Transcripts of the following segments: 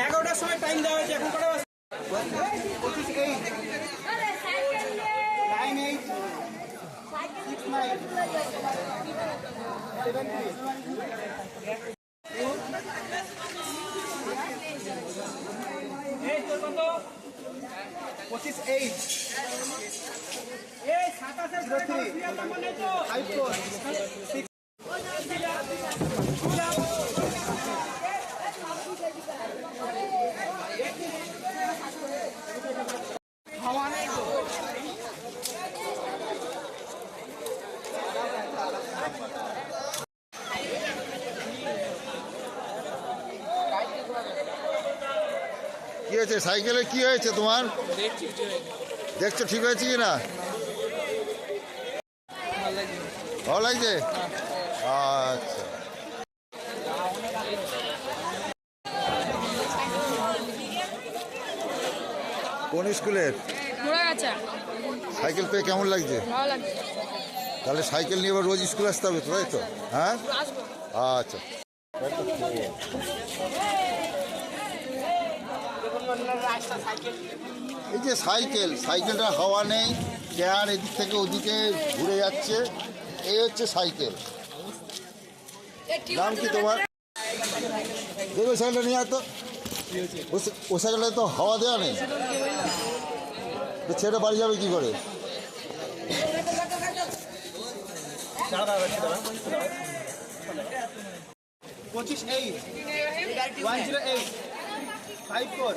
এগারোটার সময় টাইম দেওয়া হয়েছে এখন কটা পঁচিশ এইট এই সাতাশের? ফাইভ ফোর কি হয়েছে? সাইকেলে কি হয়েছে তোমার? দেখছ ঠিক হয়েছে কি না ভালো লাগছে? আচ্ছা। কোন স্কুলের? সাইকেল পেয়ে কেমন লাগছে? ভালো লাগছে। তাহলে সাইকেল নিয়ে এবার রোজ স্কুল আসতে হবে তো, তাই তো? হ্যাঁ? আচ্ছা। এই যে সাইকেল, সাইকেলটা হাওয়া নেই চেয়ার এদিক থেকে ওদিকে ঘুরে যাচ্ছে, এই হচ্ছে সাইকেল। নাম কি তোমার? দেখবে সাইকেলটা নিয়ে আসতো ও সাইকেলটা তো হাওয়া দেওয়া নেই। তো ছেড়ে বাড়ি যাবে কি করে? পঁচিশ eight one zero eight five four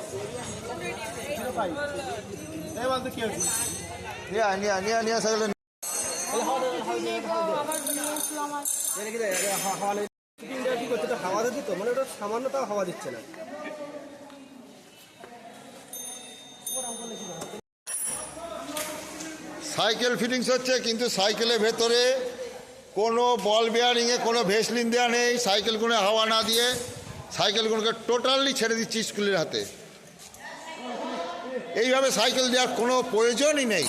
zero five কি হচ্ছে হাওয়া দিচ্ছে না সাইকেল ফিটিংস হচ্ছে, কিন্তু সাইকেলের ভেতরে কোনো বল বেয়ারিংয়ে কোনো ভেসলিন দেওয়া নেই সাইকেলগুলো হাওয়া না দিয়ে সাইকেলগুলোকে টোটালি ছেড়ে দিচ্ছি স্কুলের হাতে। এইভাবে সাইকেল দেওয়ার কোনো প্রয়োজনই নেই।